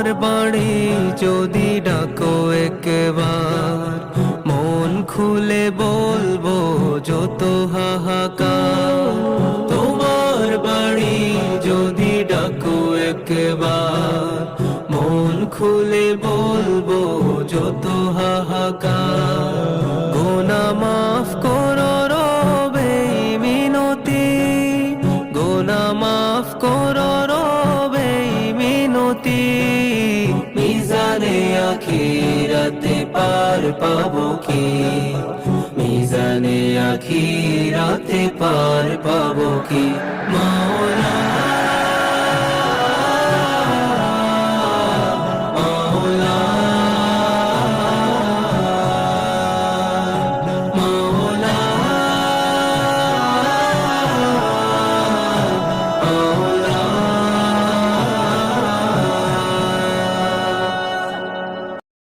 তোমার বাড়ি যদি ডাকো একবার, মন খুলে বলব যত হাহাকার। তোমার বাড়ি যদি ডাকো একবার, মন খুলে বলব যত হাহাকার। গোনা মাফ করো রবে মিনতি, গোনা মাফ করো আখিরাতে পার পাবো কি? মিজানে আখিরাতে পার পাবো কি? মা